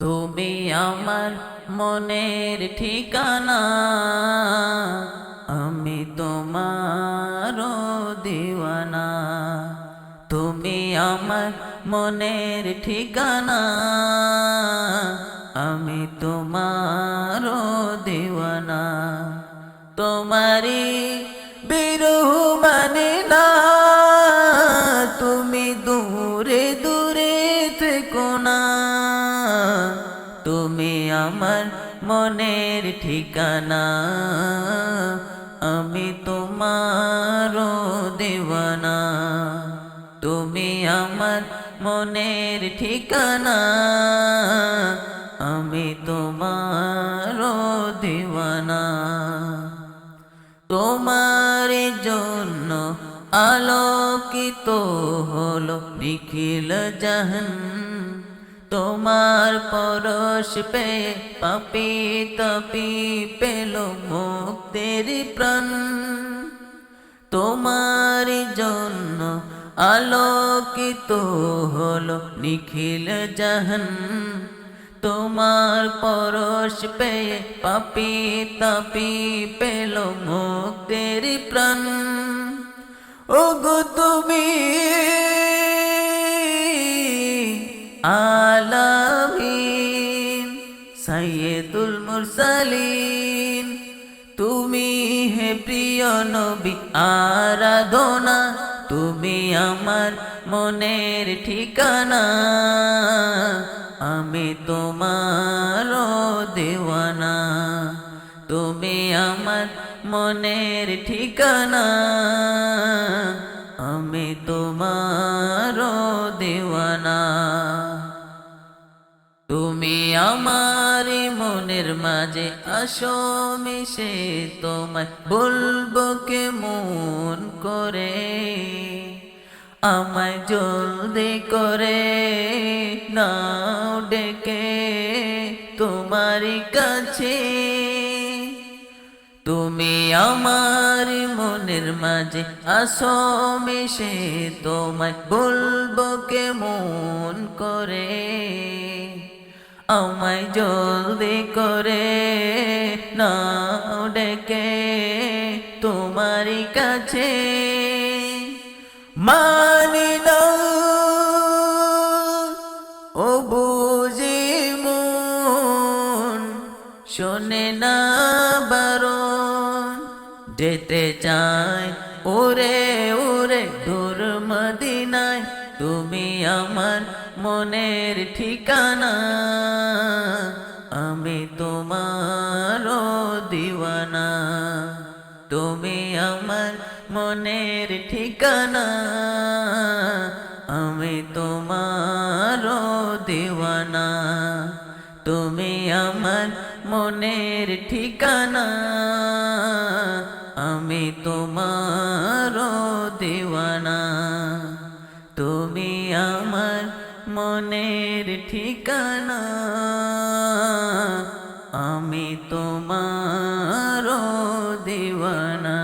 তুমি আমার মনের ঠিকানা, আমি তোমার দিওয়ানা। তুমি আমার মনের ঠিকানা, আমি তোমার দিওয়ানা। তোমারি বিরহ মানে না, তুমি দূরে দূরে থেকো তুমি আমার মনের ঠিকানা। আমি তোমার দেওয়ানা। তুমি আমার মনের ঠিকানা। আমি তোমার দেওয়ানা। তোমার জন্য আলোকিত হলো নিখিল জাহান। তোমার পরশ পে পাপি তপি পেল মুক্তের প্রাণ। তোমার জন্য আলোকিত হলো নিখিল জাহান। তোমার পরশ পে পাপি তাপি পেল মুক্তের প্রাণ। ও গো তুমি আলামিন, সাইয়েদুল মুরসালিন। তুমি হে প্রিয় নবী আরাধনা, তুমি আমার মনের ঠিকানা। আমি তোমার দেওয়ানা, তুমি আমার মনের ঠিকানা। আমি তোমার দেওয়ানা। আমার মনের মাঝে আসো, মিশে তোমায় বলব কে মন করে। আমায় জলদি করে নাও ডেকে তোমারই কাছে। তুমি আমার মনের মাঝে আসো, মিশে তোমায় বলব কে মন করে। আমায় জলদি করে নাও ডেকে তোমারই কাছে। মানি না, ও বুঝি মন, শোনে না বারণ, যেতে চায়, ওরে ওরে, দূর মদিনায়। তুমি আমার মনের ঠিকানা, আমি তোমার দিওয়ানা। তুমি আমার মনের ঠিকানা, আমি তোমার দিওয়ানা। তুমি আমার মনের ঠিকানা, আমি তোমার তুমি আমার মনের ঠিকানা। আমি তোমার দিবানা